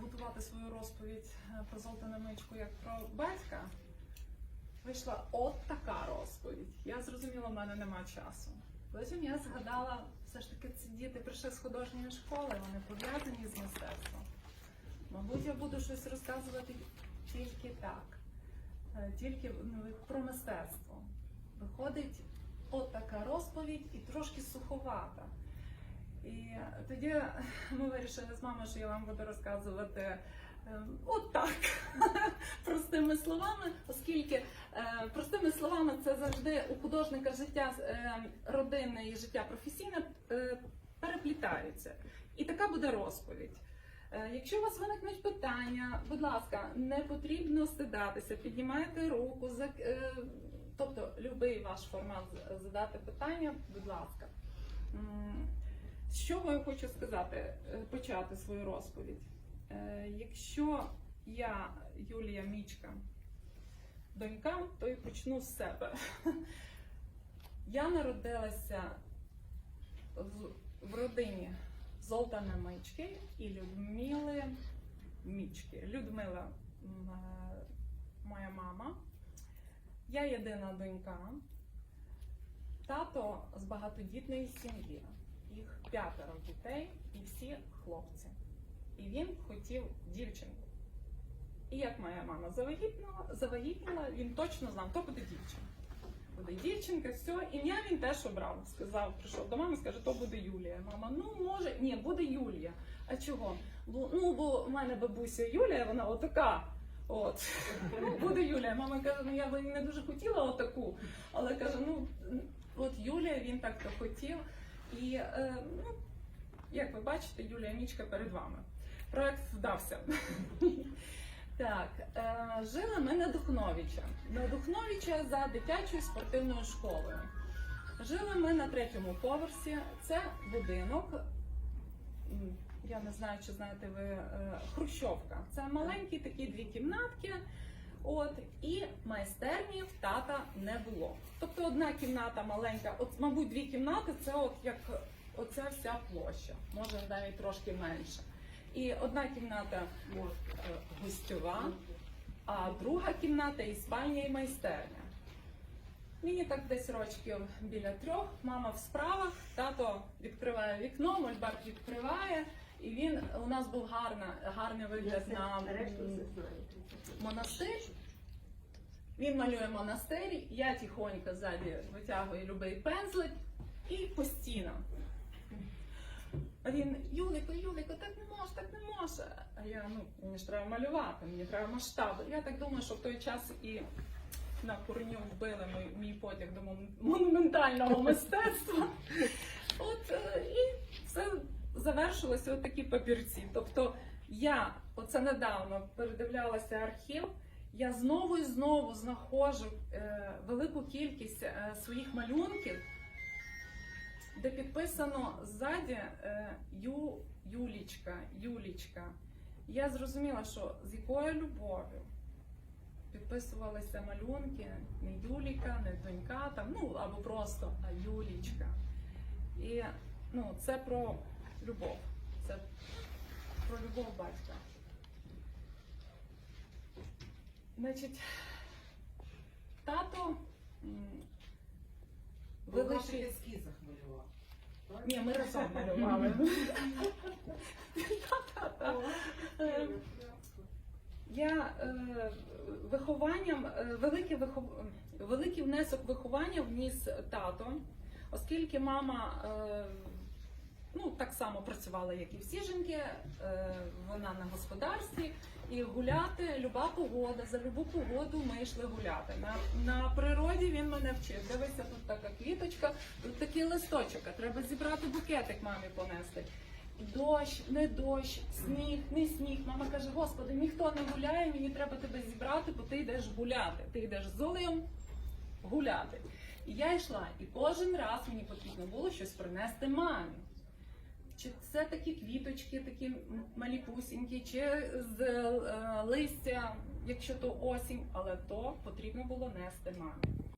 готувати свою розповідь е, про Золтану мичку як про батька, вийшла от така розповідь. Я зрозуміла, в мене нема часу. Потім я згадала, все ж таки ці діти прийшли з художньої школи, вони пов'язані з мистецтвом. Мабуть, я буду щось розказувати тільки так, е, тільки ну, про мистецтво. Виходить от така розповідь і трошки суховата. І тоді ми вирішили з мамою, що я вам буду розказувати е, от так, простими словами, оскільки е, простими словами це завжди у художника життя е, родинне і життя професійне е, переплітаються. І така буде розповідь. Якщо у вас виникнуть питання, будь ласка, не потрібно стидатися, піднімайте руку, тобто будь-який ваш формат задати питання, будь ласка. З чого я хочу сказати, е, почати свою розповідь? Е, Якщо я, Юлія Мічка, донька, то і почну з себе. Я народилася в, в родині Золтана Мички і Людмили Мічки. Людмила е, моя мама. Я єдина донька. Тато з багатодітної сім'ї. Їх п'ятеро дітей і всі хлопці. І він хотів дівчинку. І як моя мама завагітніла, завагітніла, він точно знав, то буде дівчинка. Буде дівчинка, все. Ім'я він теж обрав. Сказав, прийшов до мами, скаже, то буде Юлія. Мама, ну може, ні, буде Юлія. А чого? Бо, ну, бо в мене бабуся Юлія, вона отака. От ну, буде Юлія. Мама каже, ну я би не дуже хотіла отаку, але каже, ну от Юлія, він так то хотів. І е, ну, як ви бачите, Юлія Мічка перед вами. Проект вдався. Так, е, жили ми на Духновича. На Духновича за дитячою спортивною школою. Жили ми на третьому поверсі. Це будинок. Я не знаю, чи знаєте ви е, Хрущовка. Це маленькі такі дві кімнатки. От і майстерні в тата не було. Тобто одна кімната маленька, от, мабуть, дві кімнати це от як оця вся площа, може навіть трошки менше. І одна кімната е, гостьова, а друга кімната і спальня, і майстерня. Мені так десь рочків біля трьох, мама в справах, тато відкриває вікно, мольбарт відкриває, і він у нас був гарна, гарний вигляд на м, монастир. Він малює монастир, я тихонько ззаді витягую любий пензлик і по стінам. А він, Юлико, Юлико, так не може, так не може. А я, ну, мені ж треба малювати, мені треба масштаби. Я так думаю, що в той час і на корню вбили мій, мій потяг до монументального мистецтва. От е, і все завершилося от такі папірці. Тобто я оце недавно передивлялася архів. Я знову і знову знаходжу е, велику кількість е, своїх малюнків, де підписано ззаді е, Ю, Юлічка, Юлічка. Я зрозуміла, що з якою любов'ю підписувалися малюнки не Юліка, не донька, там, ну або просто а Юлічка. І ну, це про любов. Це про любов батька. Значить, тато в ваших ескізах малював. Ні, ми разом малювали. Я е, вихованням, е, великий, вихов... великий внесок виховання вніс тато, оскільки мама е, ну, так само працювала, як і всі жінки, е, вона на господарстві. І гуляти, люба погода, за любу погоду ми йшли гуляти. На, на природі він мене вчив. Дивися, тут така квіточка, тут такий листочок, а треба зібрати букетик мамі понести. Дощ, не дощ, сніг, не сніг. Мама каже: Господи, ніхто не гуляє, мені треба тебе зібрати, бо ти йдеш гуляти. Ти йдеш з Олеєм гуляти. І я йшла, і кожен раз мені потрібно було щось принести мамі. Чи це такі квіточки, такі маліпусінькі, чи з е, листя, якщо то осінь, але то потрібно було нести мамі.